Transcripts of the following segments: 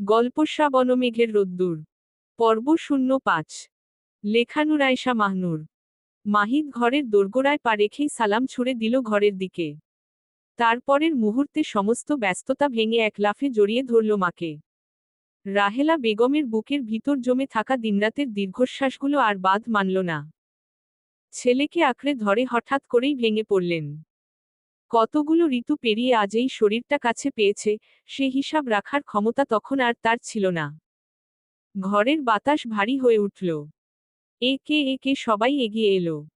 গল্পসা বনমেঘের রোদ্দুর। পর্ব শূন্য পাঁচ। লেখানুর আয়সা মাহনুর। মাহিদ ঘরের দোরগোড়ায় পা রেখেই সালাম ছুড়ে দিল ঘরের দিকে। তারপরের মুহূর্তে সমস্ত ব্যস্ততা ভেঙে এক লাফে জড়িয়ে ধরল মাকে। রাহেলা বেগমের বুকের ভিতর জমে থাকা দিনরাতের দীর্ঘশ্বাসগুলো আর বাদ মানল না। ছেলেকে আঁকড়ে ধরে হঠাৎ করেই ভেঙে পড়লেন। কতগুলো ঋতু পেরিয়ে আজ এই শরীরটা কাছে পেয়েছে, সে হিসাব রাখার ক্ষমতা তখন আর তার ছিল না। ঘরের বাতাস ভারী হয়ে উঠল। একে একে সবাই এগিয়ে এলো।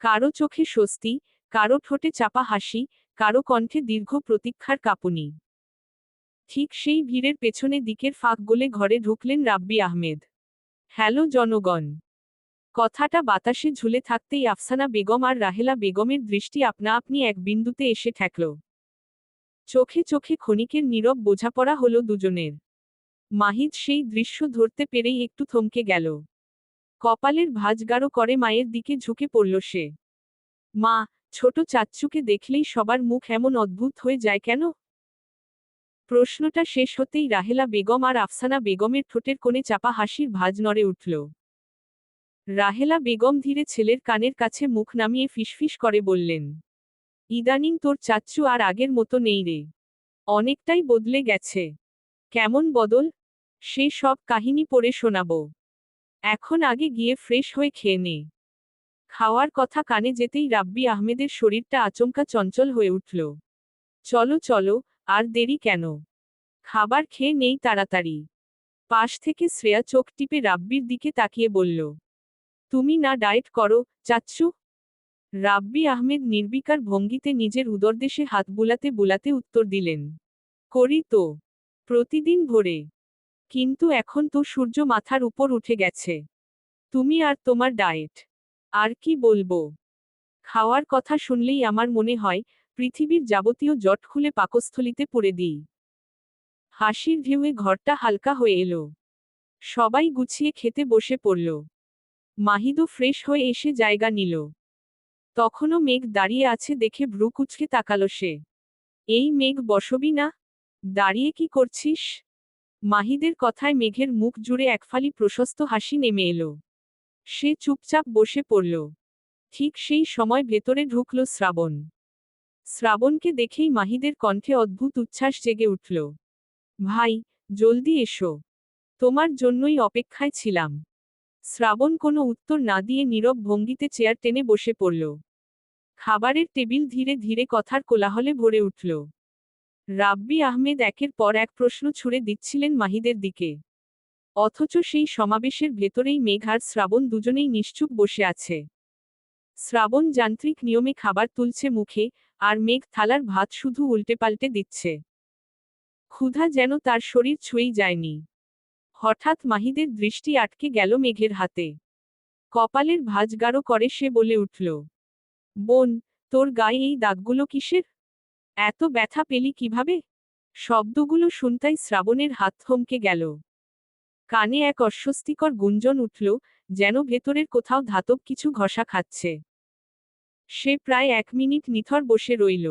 কারও চোখে স্বস্তি, কারও ঠোঁটে চাপা হাসি, কারও কণ্ঠে দীর্ঘ প্রতীক্ষার কাঁপুনি। ঠিক সেই ভিড়ের পেছনে দিকের ফাঁক গোলে ঘরে ঢুকলেন রাব্বি আহমেদ। হ্যালো জনগণ! কথাটা বাতাসে ঝুলে থাকতেই আফসানা বেগম আর রাহেলা বেগমের দৃষ্টি আপনা আপনি এক বিন্দুতে এসে ঠেকল। চোখে চোখে ক্ষণিকের নীরব বোঝাপড়া হলো দুজনের। মাহিদ সেই দৃশ্য ধরতে পেরেই একটু থমকে গেল। কপালের ভাঁজ গাঢ় করে মায়ের দিকে ঝুঁকে পড়ল সে। মা, ছোট চাচ্চুকে দেখলেই সবার মুখ এমন অদ্ভুত হয়ে যায় কেন? প্রশ্নটা শেষ হতেই রাহেলা বেগম আর আফসানা বেগমের ঠোঁটের কোণে চাপা হাসির ভাজ নড়ে উঠল। রাহেলা বেগম ধীরে ছেলের কানের কাছে মুখ নামিয়ে ফিসফিস করে বললেন, ইদানিং তোর চাচ্চু আর আগের মতো নেই রে। অনেকটাই বদলে গেছে। কেমন বদল? সে সব কাহিনী পড়ে শোনাব। এখন আগে গিয়ে ফ্রেশ হয়ে খেয়ে নে। খাওয়ার কথা কানে যেতেই রাব্বি আহমেদের শরীরটা আচমকা চঞ্চল হয়ে উঠল। চলো চলো, আর দেরি কেন? খাবার খেয়ে নেই তাড়াতাড়ি। পাশ থেকে শ্রেয়া চোখ টিপে রাব্বির দিকে তাকিয়ে বলল তুমি না ডায়েট করো, চাচ্ছু? রাব্বি আহমেদ নির্বিকার ভঙ্গিতে নিজের উদরদেশে হাত বুলাতে বুলাতে উত্তর দিলেন, করি তো, প্রতিদিন ভোরে। কিন্তু এখন তো সূর্য মাথার উপর উঠে গেছে। তুমি আর তোমার ডায়েট। আর কি বলব? খাওয়ার কথা শুনলেই আমার মনে হয়, পৃথিবীর যাবতীয় জট খুলে পাকস্থলিতে পড়ে দিই। হাসির ঢেউয়ে ঘরটা হালকা হয়ে এলো। সবাই গুছিয়ে খেতে বসে পড়ল। মাহিদও ফ্রেশ হয়ে এসে জায়গা নিল। তখনও মেঘ দাঁড়িয়ে আছে দেখে ভ্রু কুচকে তাকালো সে। এই মেঘ বসবি না? দাঁড়িয়ে কি করছিস? মাহিদের কথায় মেঘের মুখ জুড়ে একফালি প্রশস্ত হাসি নেমে এলো। সে চুপচাপ বসে পড়ল। ঠিক সেই সময় ভেতরে ঢুকল শ্রাবণ। শ্রাবণকে দেখেই মাহিদের কণ্ঠে অদ্ভুত উচ্ছ্বাস জেগে উঠল। ভাই, জলদি এসো। তোমার জন্যই অপেক্ষায় ছিলাম। শ্রাবণ কোনো উত্তর না দিয়ে নীরব ভঙ্গিতে চেয়ার টেনে বসে পড়ল। খাবারের টেবিল ধীরে ধীরে কথার কোলাহলে ভরে উঠল। রাব্বি আহমেদ একের পর এক প্রশ্ন ছুড়ে দিচ্ছিলেন মাহিদের দিকে। অথচ সেই সমাবেশের ভেতরেই মেঘ আর শ্রাবণ দুজনেই নিশ্চুপ বসে আছে। শ্রাবণ যান্ত্রিক নিয়মে খাবার তুলছে মুখে আর মেঘ থালার ভাত শুধু উল্টে পাল্টে দিচ্ছে। ক্ষুধা যেন তার শরীর ছুঁয়েই যায়নি। হঠাৎ মাহিদের দৃষ্টি আটকে গেল মেঘের হাতে। কপালের ভাঁজ গাঢ় করে সে বলে উঠল, বোন, তোর গায়ে এই দাগগুলো কিসের? এত ব্যথা পেলি কীভাবে? শব্দগুলো শুনতাই শ্রাবণের হাত থমকে গেল। কানে এক অস্বস্তিকর গুঞ্জন উঠল, যেন ভেতরের কোথাও ধাতব কিছু ঘষা খাচ্ছে। সে প্রায় এক মিনিট নিথর বসে রইল।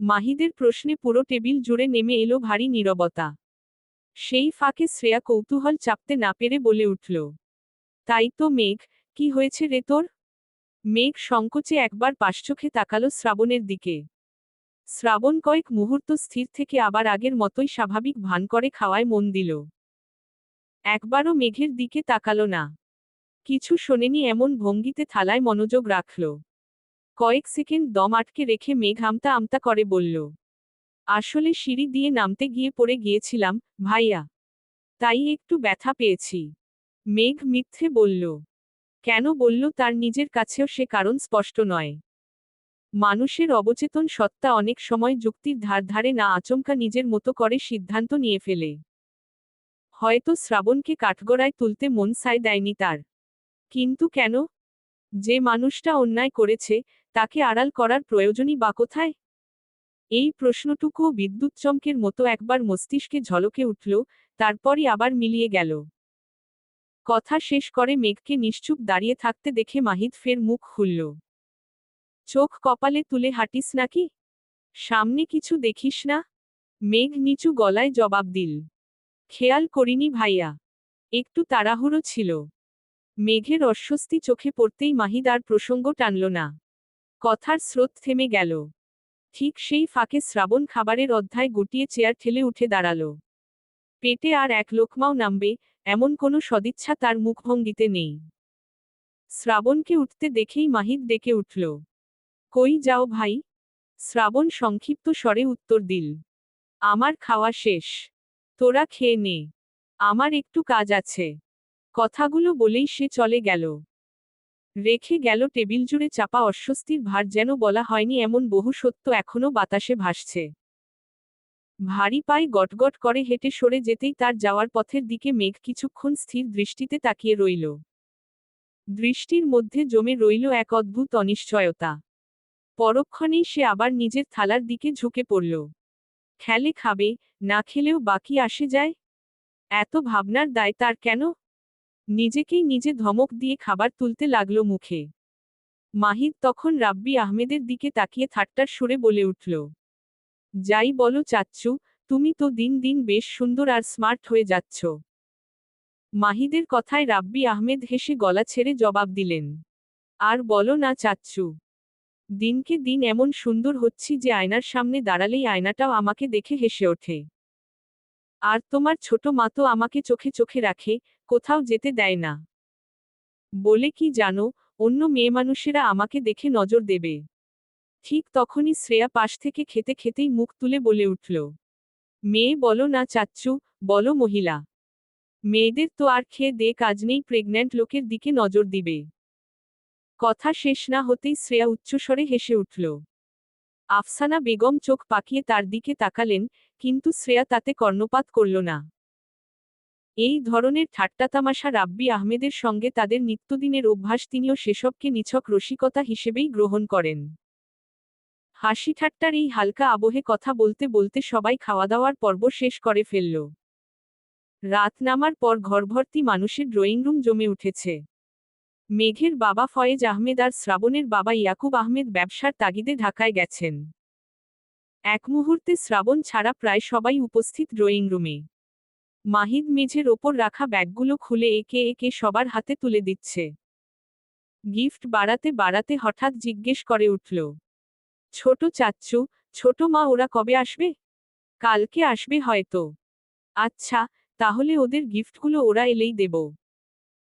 মাহিদের প্রশ্নে পুরো টেবিল জুড়ে নেমে এলো ভারী নীরবতা। সেই ফাঁকে শ্রেয়া কৌতূহল চাপতে না পেরে বলে উঠল, তাই তো মেঘ, কি হয়েছে রে তোর? মেঘ সংকোচে একবার পাশচোখে তাকালো শ্রাবণের দিকে। শ্রাবণ কয়েক মুহূর্ত স্থির থেকে আবার আগের মতোই স্বাভাবিক ভান করে খাওয়ায় মন দিল। একবারও মেঘের দিকে তাকালো না। কিছু শোনেনি এমন ভঙ্গিতে থালায় মনোযোগ রাখল। কয়েক সেকেন্ড দম আটকে রেখে মেঘ আমতা আমতা করে বলল আসলে সিঁড়ি দিয়ে নামতে গিয়ে পড়ে গিয়েছিলাম, ভাইয়া। তাই একটু ব্যথা পেয়েছি। মেঘ মিথ্যে বলল। কেন বলল তার নিজের কাছেও সে কারণ স্পষ্ট নয়। মানুষের অবচেতন সত্তা অনেক সময় যুক্তির ধার ধারে না আচমকা নিজের মতো করে সিদ্ধান্ত নিয়ে ফেলে। হয়তো শ্রাবণকে কাঠগড়ায় তুলতে মন সায় দেয়নি তার। কিন্তু কেন? যে মানুষটা অন্যায় করেছে, তাকে আড়াল করার প্রয়োজনই বা কোথায়? এই প্রশ্নটুকুও বিদ্যুৎ চমকের মতো একবার মস্তিষ্কে ঝলকে উঠল, তারপরই আবার মিলিয়ে গেল। কথা শেষ করে মেঘকে নিশ্চুপ দাঁড়িয়ে থাকতে দেখে মাহিদ ফের মুখ খুলল। চোখ কপালে তুলে হাঁটিস নাকি? সামনে কিছু দেখিস না? মেঘ নিচু গলায় জবাব দিল। খেয়াল করিনি ভাইয়া। একটু তাড়াহুড়ো ছিল। মেঘের অস্বস্তি চোখে পড়তেই মাহিদ আর প্রসঙ্গ টানল না। কথার স্রোত থেমে গেল। ঠিক সেই ফাঁকে শ্রাবণ খাবারের অধ্যায় গুটিয়ে চেয়ার ঠেলে উঠে দাঁড়াল। পেটে আর এক লোকমাও নামবে, এমন কোনো সদিচ্ছা তার মুখভঙ্গিতে নেই। শ্রাবণকে উঠতে দেখেই মাহিদ ডেকে উঠল। কই যাও ভাই? শ্রাবণ সংক্ষিপ্ত স্বরে উত্তর দিল। আমার খাওয়া শেষ। তোরা খেয়ে নে। আমার একটু কাজ আছে। কথাগুলো বলেই সে চলে গেল। রেখে গেল টেবিল জুড়ে চাপা অস্বস্তির ভার যেন বলা হয়নি এমন বহু সত্য এখনও বাতাসে ভাসছে। ভারী পায়ে গটগট করে হেঁটে সরে যেতেই তার যাওয়ার পথের দিকে মেঘ কিছুক্ষণ স্থির দৃষ্টিতে তাকিয়ে রইল। দৃষ্টির মধ্যে জমে রইল এক অদ্ভুত অনিশ্চয়তা। পরক্ষণেই সে আবার নিজের থালার দিকে ঝুঁকে পড়ল। খেলে খাবে, না খেলেও বাকি আসে যায়? এত ভাবনার দায় তার কেন? নিজেকেই নিজে ধমক দিয়ে খাবার তুলতে লাগল মুখে। মাহিদ তখন রাব্বি আহমেদের দিকে তাকিয়ে ঠাট্টার সুরে বলে উঠল, যাই বলো চাচ্চু, তুমি তো দিন দিন বেশ সুন্দর আর স্মার্ট হয়ে যাচ্ছ। মাহিদের কথায় রাব্বি আহমেদ হেসে গলা ছেড়ে জবাব দিলেন, আর বলো না চাচ্চু, দিনকে দিন এমন সুন্দর হচ্ছি যে আয়নার সামনে দাঁড়ালেই আয়নাটাও আমাকে দেখে হেসে ওঠে। আর তোমার ছোট মা তো আমাকে চোখে চোখে রাখে, কোথাও যেতে দেয় না। বলে কি জানো, অন্য মেয়ে মানুষেরা আমাকে দেখে নজর দেবে। ঠিক তখনই শ্রেয়া পাশ থেকে খেতে খেতেই মুখ তুলে বলে উঠল, মেয়ে বলো না চাচ্চু, বলো মহিলা। মেয়েদের তো আর খেয়ে দে কাজ নেই, প্রেগন্যান্ট লোকের দিকে নজর দিবে কথা শেষ না হতেই শ্রেয়া উচ্চস্বরে হেসে উঠল। আফসানা বেগম চোখ পাকিয়ে তার দিকে তাকালেন কিন্তু শ্রেয়া তাতে কর্ণপাত করল না। এই ধরনের ঠাট্টাতামাশা রাব্বি আহমেদের সঙ্গে তাদের নিত্যদিনের অভ্যাস তিনিও সেসবকে নিছক রসিকতা হিসেবেই গ্রহণ করেন। হাসি ঠাট্টার এই হালকা আবহে কথা বলতে বলতে সবাই খাওয়া দাওয়ার পর্ব শেষ করে ফেলল। রাত নামার পর ঘরভর্তি মানুষের ড্রয়িং রুম জমে উঠেছে। মেঘের বাবা ফয়েজ আহমেদ আর শ্রাবণের বাবা ইয়াকুব আহমেদ ব্যবসার তাগিদে ঢাকায় গেছেন। এক মুহূর্তে শ্রাবণ ছাড়া প্রায় সবাই উপস্থিত ড্রয়িং রুমে। মাহিদ মেঝের ওপর রাখা ব্যাগগুলো খুলে একে একে সবার হাতে তুলে দিচ্ছে। গিফট বাড়াতে বাড়াতে হঠাৎ জিজ্ঞেস করে উঠল, ছোট চাচ্চু, ছোট মা ওরা কবে আসবে? কালকে আসবে হয়তো। আচ্ছা তাহলে ওদের গিফটগুলো ওরা এলেই দেব।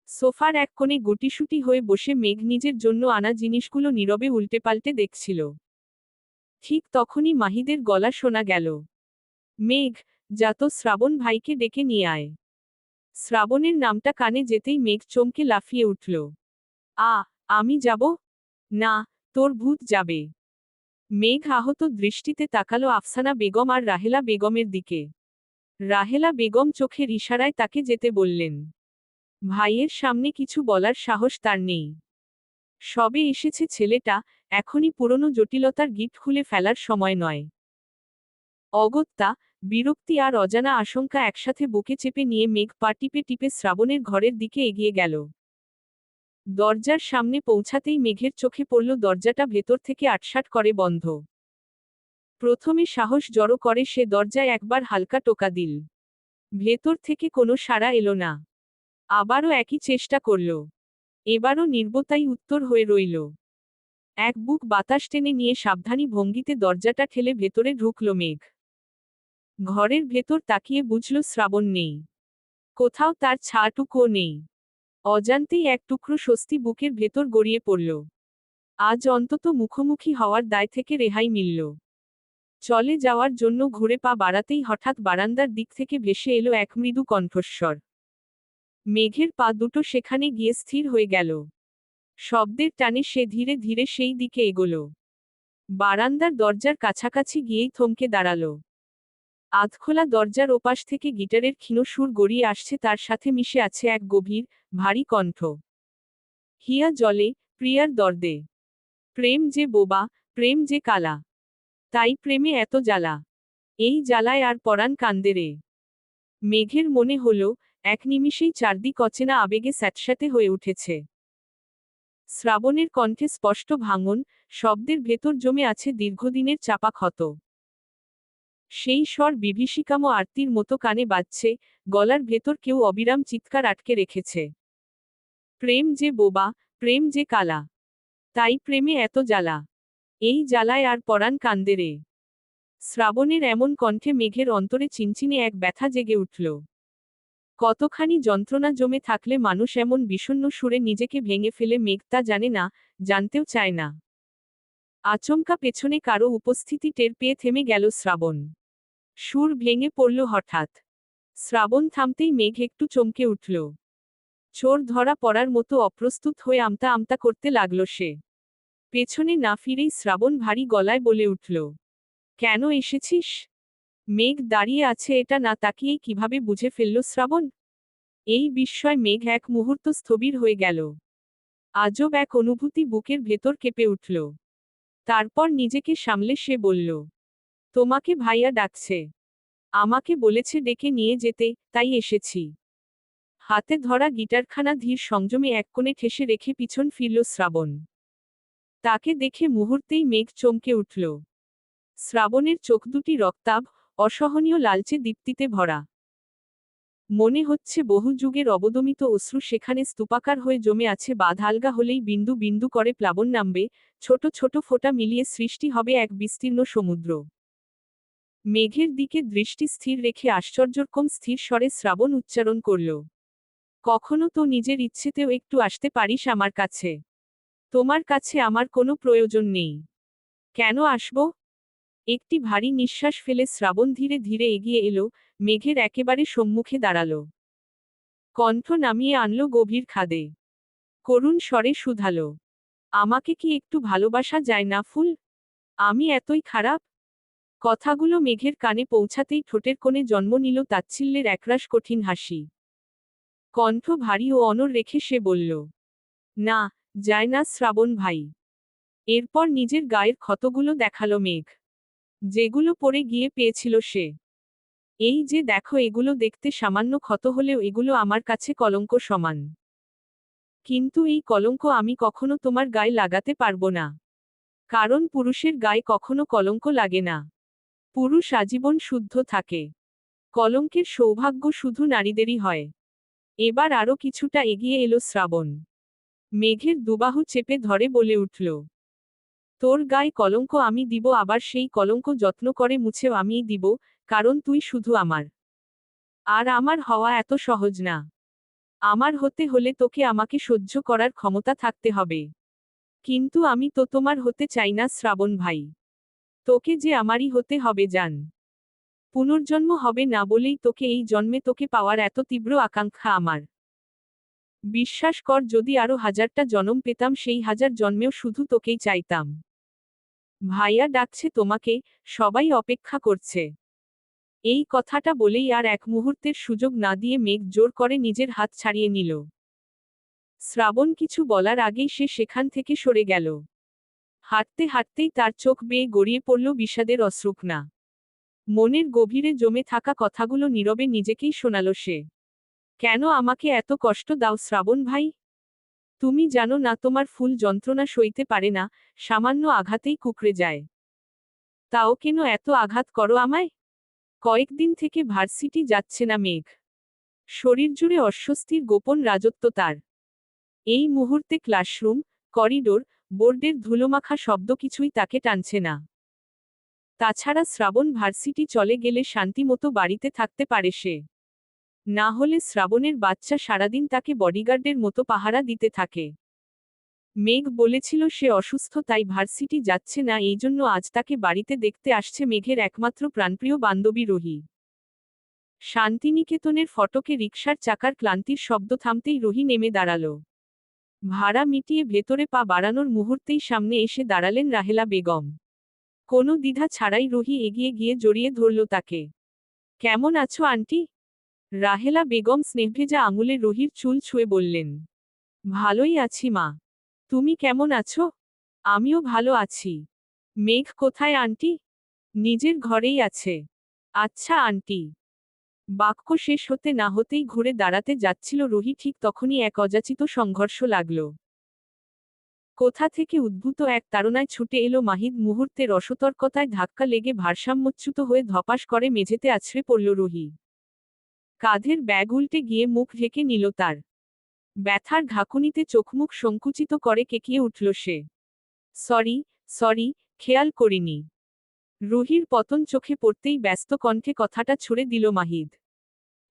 সোফার এক কোণে গুটিসুটি হয়ে বসে মেঘ নিজের জন্য আনা জিনিসগুলো নীরবে উল্টে পাল্টে দেখছিল। ঠিক তখনই মাহিদের গলা শোনা গেল। মেঘ, যা তো শ্রাবণ ভাইকে ডেকে নিয়ে আয়। শ্রাবণের নামটা কানে যেতেই মেঘ চমকে লাফিয়ে উঠল। আ, আমি যাব? না, তোর ভূত যাবে মেঘ আহত দৃষ্টিতে তাকালো আফসানা বেগম আর রাহেলা বেগমের দিকে। রাহেলা বেগম চোখের ইশারায় তাকে যেতে বললেন। ভাইয়ের সামনে কিছু বলার সাহস তার নেই। সবে এসেছে ছেলেটা এখনই পুরনো জটিলতার গিট খুলে ফেলার সময় নয়। অগত্যা, বিরক্তি আর অজানা আশঙ্কা একসাথে বুকে চেপে নিয়ে মেঘ পা টিপে টিপে শ্রাবণের ঘরের দিকে এগিয়ে গেল। দরজার সামনে পৌঁছাতেই মেঘের চোখে পড়ল দরজাটা ভেতর থেকে আটসাট করে বন্ধ। প্রথমে সাহস জড়ো করে সে দরজায় একবার হালকা টোকা দিল। ভেতর থেকে কোনো সাড়া এলো না। আবারও একই চেষ্টা করল। এবারও নির্বতাই উত্তর হয়ে রইল। এক বুক বাতাস টেনে নিয়ে সাবধানী ভঙ্গিতে দরজাটা ঠেলে ভেতরে ঢুকল মেঘ। ঘরের ভেতর তাকিয়ে বুঝল শ্রাবণ নেই। কোথাও তার ছাটুকুও নেই। অজান্তেই এক টুকরো স্বস্তি বুকের ভেতর গড়িয়ে পড়ল। আজ অন্তত মুখোমুখি হওয়ার দায় থেকে রেহাই মিলল। চলে যাওয়ার জন্য ঘুরে পা বাড়াতেই হঠাৎ বারান্দার দিক থেকে ভেসে এলো এক মৃদু কণ্ঠস্বর। মেঘের পা দুটো সেখানে গিয়ে স্থির হয়ে গেল। শব্দের টানে সে ধীরে ধীরে সেই দিকে এগোল। বারান্দার দরজার কাছাকাছি গিয়েই থমকে দাঁড়াল। আধখোলা দরজার ওপাশ থেকে গিটারের ক্ষীণ সুর গড়িয়ে আসছে তার সাথে মিশে আছে এক গভীর, ভারী কণ্ঠ। হিয়া জলে, প্রিয়ার দর্দে। প্রেম যে বোবা, প্রেম যে কালা। তাই প্রেমে এত জ্বালা। এই জ্বালায় আর পরাণ কান্দে রে। মেঘের মনে হল, এক নিমিষেই চারদিক অচেনা আবেগে স্যাঁতস্যাঁতে হয়ে উঠেছে। শ্রাবণের কণ্ঠে স্পষ্ট ভাঙন, শব্দের ভেতর জমে আছে দীর্ঘদিনের চাপা ক্ষত সেই স্বর বিভীষিকাম আরতির মতো কানে বাজছে, গলার ভেতর কেউ অবিরাম চিৎকার আটকে রেখেছে। প্রেম যে বোবা, প্রেম যে কালা, তাই প্রেমে এত জ্বালা। এই জ্বালায় আর পরাণ কান্দে রে। শ্রাবণের এমন কণ্ঠে মেঘের অন্তরে চিনচিনে এক ব্যথা জেগে উঠল। কতখানি যন্ত্রণা জমে থাকলে মানুষ এমন বিষণ্ণ সুরে নিজেকে ভেঙে ফেলে মেঘ তা জানে না, জানতেও চায় না। আচমকা পেছনে কারও উপস্থিতি টের পেয়ে থেমে গেল শ্রাবণ। সুর ভেঙে পড়ল হঠাৎ। শ্রাবণ থামতেই মেঘ একটু চমকে উঠল। চোর ধরা পড়ার মতো অপ্রস্তুত হয়ে আমতা আমতা করতে লাগল সে। পেছনে না ফিরেই শ্রাবণ ভারী গলায় বলে উঠল, কেন এসেছিস? মেঘ দাঁড়িয়ে আছে এটা না তাকিয়েই কীভাবে বুঝে ফেলল শ্রাবণ? এই বিস্ময় মেঘ এক মুহূর্ত স্থবির হয়ে গেল। আজব এক অনুভূতি বুকের ভেতর কেঁপে উঠল। তারপর নিজেকে সামলে সে বলল, তোমাকে ভাইয়া ডাকছে। আমাকে বলেছে ডেকে নিয়ে যেতে, তাই এসেছি। হাতে ধরা গিটারখানা ধীর সংযমে এক কোণে ঠেসে রেখে পিছন ফিরল শ্রাবণ। তাকে দেখে মুহূর্তেই মেঘ চমকে উঠল। শ্রাবণের চোখ দুটি রক্তাভ অসহনীয় লালচে দীপ্তিতে ভরা। মনে হচ্ছে বহু যুগের অবদমিত অশ্রু সেখানে স্তূপাকার হয়ে জমে আছে, বাঁধ আলগা হলেই বিন্দু বিন্দু করে প্লাবন নামবে, ছোট ছোট ফোঁটা মিলিয়ে সৃষ্টি হবে এক বিস্তীর্ণ সমুদ্র। মেঘের দিকে দৃষ্টি স্থির রেখে আশ্চর্যরকম স্থির স্বরে শ্রাবণ উচ্চারণ করল, কখনো তো নিজের ইচ্ছেতেও একটু আসতে পারিস আমার কাছে। তোমার কাছে আমার কোনো প্রয়োজন নেই। কেন আসব? একটি ভারী নিঃশ্বাস ফেলে শ্রাবণ ধীরে ধীরে এগিয়ে এলো, মেঘের একেবারে সম্মুখে দাঁড়াল। কণ্ঠ নামিয়ে আনলো গভীর খাদে। করুণ স্বরে শুধালো। আমাকে কি একটু ভালোবাসা যায় না ফুল? আমি এতই খারাপ কথাগুলো মেঘের কানে পৌঁছাতেই ঠোঁটের কোণে জন্ম নিল তাচ্ছিল্যের একরাশ কঠিন হাসি। কণ্ঠ ভারী ও অনর রেখে সে বলল, না, যায় না শ্রাবণ ভাই এরপর নিজের গায়ের ক্ষতগুলো দেখাল মেঘ। যেগুলো পরে গিয়ে পেয়েছিল সে। এই যে দেখো এগুলো দেখতে সামান্য ক্ষত হলেও এগুলো আমার কাছে কলঙ্ক সমান। কিন্তু এই কলঙ্ক আমি কখনো তোমার গায়ে লাগাতে পারব না। কারণ পুরুষের গায়ে কখনো কলঙ্ক লাগে না। পুরুষ আজীবন শুদ্ধ থাকে। কলঙ্কের সৌভাগ্য শুধু নারীদেরই হয়। এবার আরও কিছুটা এগিয়ে এলো শ্রাবণ। মেঘের দুবাহু চেপে ধরে বলে উঠল তোর গায়ে কলঙ্ক আমি দিব, আবার সেই কলঙ্ক যত্ন করে মুছেও আমিই দিব, কারণ তুই শুধু আমার। আর আমার হওয়া এত সহজ না। আমার হতে হলে তোকে আমাকে সহ্য করার ক্ষমতা থাকতে হবে। কিন্তু আমি তো তোমার হতে চাই না, শ্রাবণ ভাই। তোকে যে আমারই হতে হবে, জান। পুনর্জন্ম হবে না বলেই তোকে এই জন্মে তোকে পাওয়ার এত তীব্র আকাঙ্ক্ষা আমার। বিশ্বাস কর, যদি আরও হাজারটা জন্ম পেতাম, সেই হাজার জন্মেও শুধু তোকেই চাইতাম। ভাইয়া ডাকছে তোমাকে, সবাই অপেক্ষা করছে। এই কথাটা বলেই আর এক মুহূর্তের সুযোগ না দিয়ে মেঘ জোর করে নিজের হাত ছাড়িয়ে নিল। শ্রাবণ কিছু বলার আগেই সে সেখান থেকে সরে গেল। হাঁটতে হাঁটতেই তার চোখ বেয়ে গড়িয়ে পড়ল বিষাদের অশ্রুকনা মনের গভীরে জমে থাকা কথাগুলো নীরবে নিজেকেই শোনাল সে। কেন আমাকে এত কষ্ট দাও শ্রাবণ ভাই? তুমি জানো না তোমার ফুল যন্ত্রণা সইতে পারে না, সামান্য আঘাতেই কুকড়ে যায়। তাও কেন এত আঘাত করো আমায়? কয়েকদিন থেকে ভার্সিটি যাচ্ছে না মেঘ। শরীর জুড়ে অস্বস্তির গোপন রাজত্ব তার। এই মুহূর্তে ক্লাসরুম, করিডোর, বোর্ডের ধুলোমাখা শব্দ কিছুই তাকে টানছে না। তাছাড়া শ্রাবণ ভার্সিটি চলে গেলে শান্তিমতো বাড়িতে থাকতে পারে সে। না হলে শ্রাবণের বাচ্চা সারাদিন তাকে বডিগার্ডের মতো পাহারা দিতে থাকে। মেঘ বলেছিল সে অসুস্থ, তাই ভার্সিটি যাচ্ছে না, এই জন্য আজ তাকে বাড়িতে দেখতে আসছে মেঘের একমাত্র প্রাণপ্রিয় বান্ধবী রোহি। শান্তিনিকেতনের ফটকে রিকশার চাকার ক্লান্তির শব্দ থামতেই রোহি নেমে দাঁড়াল। ভাড়া মিটিয়ে ভেতরে পা বাড়ানোর মুহূর্তেই সামনে এসে দাঁড়ালেন রাহেলা বেগম। কোনো দ্বিধা ছাড়াই রোহি এগিয়ে গিয়ে জড়িয়ে ধরল তাকে। কেমন আছো, আন্টি? রাহেলা বেগম স্নেহভেজা আঙুলে রোহির চুল ছুঁয়ে বললেন, ভালোই আছি মা। তুমি কেমন আছো? আমিও ভালো আছি। মেঘ কোথায় আন্টি? নিজের ঘরেই আছে। আচ্ছা আন্টি। বাক্য শেষ হতে না হতেই ঘুরে দাঁড়াতে যাচ্ছিল রোহি ঠিক তখনই এক অযাচিত সংঘর্ষ লাগল। কোথা থেকে উদ্ভূত এক তাড়নায় ছুটে এলো মাহিদ মুহূর্তে রসতর্কতায় ধাক্কা লেগে ভারসাম্যচ্যুত হয়ে ধপাস করে মেঝেতে আছড়ে পড়ল রুহি। কাঁধের ব্যাগ উল্টে গিয়ে মুখ ঢেকে নিল তার। ব্যথার ঘাকুনিতে চোখমুখ সংকুচিত করে কেকিয়ে উঠল সে। সরি সরি, খেয়াল করিনি। রুহির পতন চোখে পড়তেই ব্যস্ত কণ্ঠে কথাটা ছুড়ে দিল মাহিদ।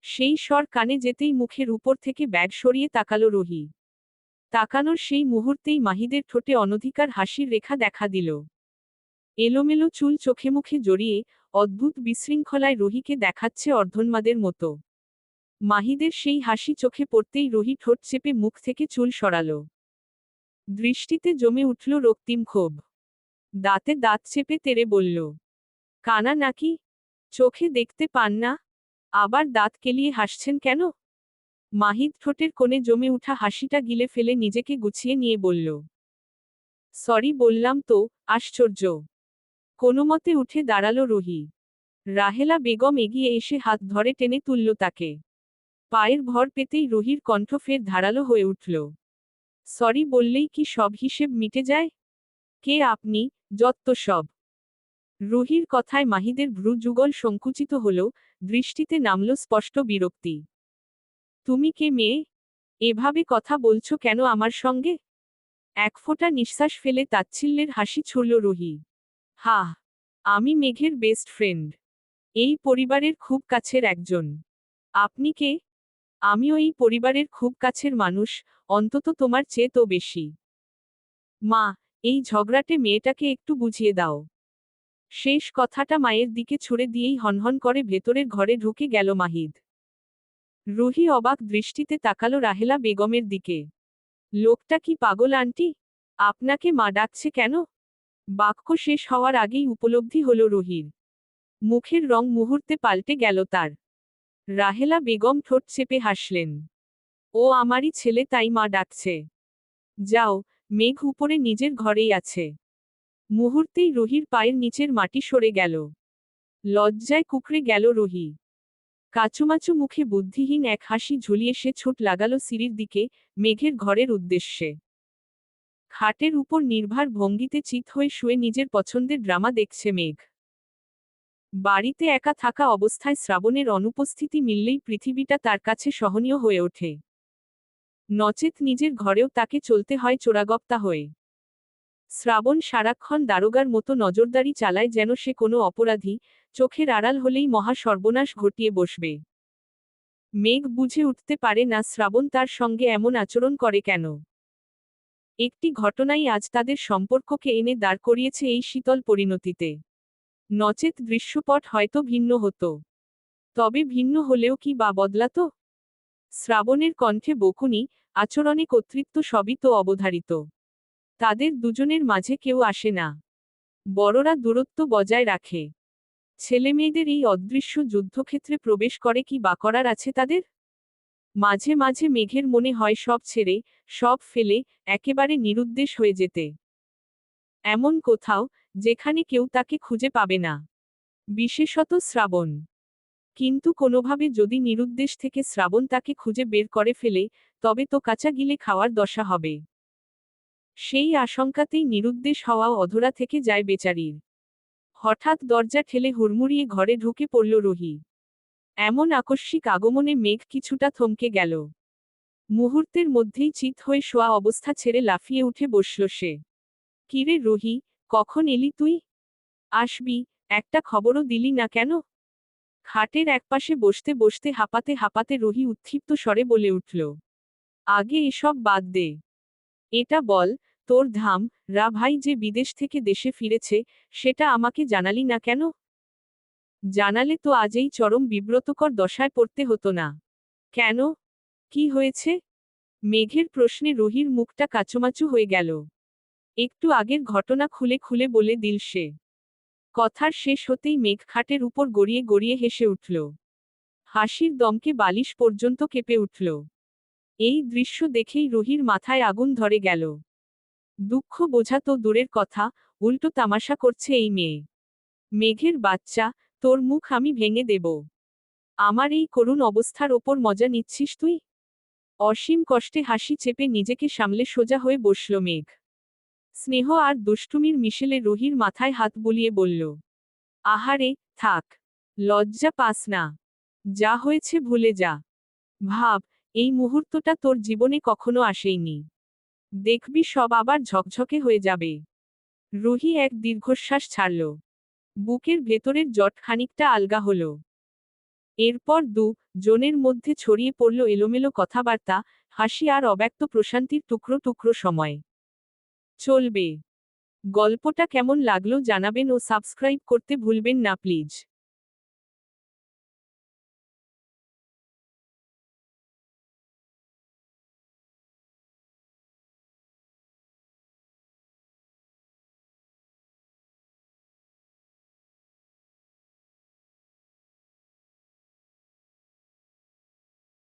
সেই স্বর কানে যেতেই মুখের উপর থেকে ব্যাগ সরিয়ে তাকালো রুহি। তাকানোর সেই মুহূর্তেই মাহিদের ঠোঁটে অনধিকার হাসির রেখা দেখা দিল। এলোমেলো চুল চোখে মুখে জড়িয়ে অদ্ভুত বিশৃঙ্খলায় রুহিকে দেখাচ্ছে অর্ধন্মাদের মতো। মাহিদের সেই হাসি চোখে পড়তেই রুহি ঠোঁট চেপে মুখ থেকে চুল সরাল। দৃষ্টিতে জমে উঠল রক্তিম ক্ষোভ। দাঁতে দাঁত চেপে তেরে বলল, কানা নাকি? চোখে দেখতে পান না? আবার দাঁত কেলিয়ে হাসছেন কেন? মাহিদ ঠোঁটের কোণে জমে উঠা হাসিটা গিলে ফেলে নিজেকে গুছিয়ে নিয়ে বলল, সরি বললাম তো, আশ্চর্য। কোনোমতে উঠে দাঁড়াল রোহি। রাহেলা বেগম এগিয়ে এসে হাত ধরে টেনে তুলল তাকে। পায়ের ভর পেতেই রুহির কণ্ঠ ফের ধারালো হয়ে উঠল। সরি, বললেই কি সব হিসেব মিটে যায়? কে আপনি? যত্ত সব। রুহির কথায় মাহিদের ভ্রু যুগল সংকুচিত হল, দৃষ্টিতে নামল স্পষ্ট বিরক্তি। তুমি কে মেয়ে? এভাবে কথা বলছো কেন আমার সঙ্গে? এক ফোঁটা নিঃশ্বাস ফেলে তাচ্ছিল্যের হাসি ছুড়ল রুহি। হা আমি মেঘের বেস্ট ফ্রেন্ড এই পরিবারের খুব কাছের একজন। আপনি কে? আমিও এই পরিবারের খুব কাছের মানুষ, অন্তত তোমার চেয়ে তো বেশি। মা, এই ঝগড়াটে মেয়েটাকে একটু বুঝিয়ে দাও। শেষ কথাটা মায়ের দিকে ছুড়ে দিয়েই হনহন করে ভেতরের ঘরে ঢুকে গেল মাহিদ। রুহি অবাক দৃষ্টিতে তাকালো রাহেলা বেগমের দিকে। লোকটা কি পাগল, আন্টি? আপনাকে মা ডাকছে কেন? বাক্য শেষ হওয়ার আগেই উপলব্ধি হল রুহির। মুখের রং মুহূর্তে পাল্টে গেল তার। রাহেলা বেগম ঠোঁট চেপে হাসলেন। ও আমারই ছেলে, তাই মা ডাকছে। যাও, মেঘ উপরে নিজের ঘরেই আছে। মুহূর্তেই রুহির পায়ের নিচের মাটি সরে গেল। লজ্জায় কুকড়ে গেল রুহি। কাচুমাচু মুখে বুদ্ধিহীন এক হাসি ঝুলিয়ে সে ছুট লাগালো সিঁড়ির দিকে, মেঘের ঘরের উদ্দেশ্যে। খাটের উপর নির্ভার ভঙ্গিতে চিত হয়ে শুয়ে নিজের পছন্দের ড্রামা দেখছে মেঘ। বাড়িতে একা থাকা অবস্থায় শ্রাবণের অনুপস্থিতি মিললেই পৃথিবীটা তার কাছে সহনীয় হয়ে ওঠে। নচেত নিজের ঘরেও তাকে চলতে হয় চোরাগপ্তা হয়ে। শ্রাবণ সারাক্ষণ দারোগার মতো নজরদারি চালায় যেন সে কোনো অপরাধী, চোখের আড়াল হলেই মহা সর্বনাশ ঘটিয়ে বসবে। মেঘ বুঝে উঠতে পারে না শ্রাবণ তার সঙ্গে এমন আচরণ করে কেন। একটি ঘটনাই আজ তাদের সম্পর্ককে এনে দাঁড় করিয়েছে এই শীতল পরিণতিতে। নচেত দৃশ্যপট হয়তো ভিন্ন হতো। তবে ভিন্ন হলেও কি বা বদলাত? শ্রাবণের কণ্ঠে বকুনি, আচরণে কর্তৃত্ব সবই তো অবধারিত। তাদের দুজনের মাঝে কেউ আসে না। বড়রা দূরত্ব বজায় রাখে। ছেলেমেয়েদের এই অদৃশ্য যুদ্ধক্ষেত্রে প্রবেশ করে কি বা করার আছে তাদের? মাঝে মাঝে মেঘের মনে হয় সব ছেড়ে, সব ফেলে, একেবারে নিরুদ্দেশ হয়ে যেতে। এমন কোথাও যেখানে কেউ তাকে খুঁজে পাবে না। বিশেষত শ্রাবণ। কিন্তু কোনোভাবে যদি নিরুদ্দেশ থেকে শ্রাবণ তাকে খুঁজে বের করে ফেলে, তবে তো কাঁচা গিলে খাওয়ার দশা হবে। সেই আশঙ্কাতেই নিরুদ্দেশ হওয়াও অধরা থেকে যায় বেচারির। হঠাৎ দরজা ঠেলে হুড়মুড়িয়ে ঘরে ঢুকে পড়ল রুহি। এমন আকস্মিক আগমনে মেঘ কিছুটা থমকে গেল। মুহূর্তের মধ্যেই চিত হয়ে শোয়া অবস্থা ছেড়ে লাফিয়ে উঠে বসল সে। কিরে রুহি কখন এলি তুই? আসবি, একটা খবরও দিলি না কেন? খাটের একপাশে বসতে বসতে হাঁপাতে হাঁপাতে রুহি উৎক্ষিপ্ত স্বরে বলে উঠল, আগে এসব বাদ দে। এটা বল, তোর ধাম, রা ভাই যে বিদেশ থেকে দেশে ফিরেছে, সেটা আমাকে জানালি না কেন? জানালে তো আজই চরম বিব্রতকর দশায় পড়তে হতো না। কেন? কি হয়েছে? মেঘের প্রশ্নে রুহির মুখটা কাচুমাচু হয়ে গেল। একটু আগের ঘটনা খুলে খুলে বলে দিল সে। কথার শেষ হতেই মেঘ খাটের উপর গড়িয়ে গড়িয়ে হেসে উঠল। হাসির দমকে বালিশ পর্যন্ত কেঁপে উঠল। এই দৃশ্য দেখেই রুহির মাথায় আগুন ধরে গেল। দুঃখ বোঝা তো দূরের কথা, উল্টো তামাশা করছে এই মেয়ে। মেঘের বাচ্চা, তোর মুখ আমি ভেঙে দেব। আমার এই করুণ অবস্থার ওপর মজা নিচ্ছিস তুই? অসীম কষ্টে হাসি চেপে নিজেকে সামলে সোজা হয়ে বসল মেঘ। স্নেহ আর দুষ্টুমির মিশেলে রুহির মাথায় হাত বুলিয়ে বলল, আহারে, থাক, লজ্জা পাস না। যা হয়েছে ভুলে যা। ভাব, এই মুহূর্তটা তোর জীবনে কখনো আসেইনি। দেখবি সব আবার ঝকঝকে হয়ে যাবে রুহি এক দীর্ঘশ্বাস ছাড়ল। বুকের ভেতরের জট খানিকটা আলগা হল। এরপর দু জনের মধ্যে ছড়িয়ে পড়ল এলোমেলো কথাবার্তা, হাসি আর অব্যক্ত প্রশান্তির টুকরো টুকরো সময়। চলবে। গল্পটা কেমন লাগল জানাবেন ও সাবস্ক্রাইব করতে ভুলবেন না প্লিজ।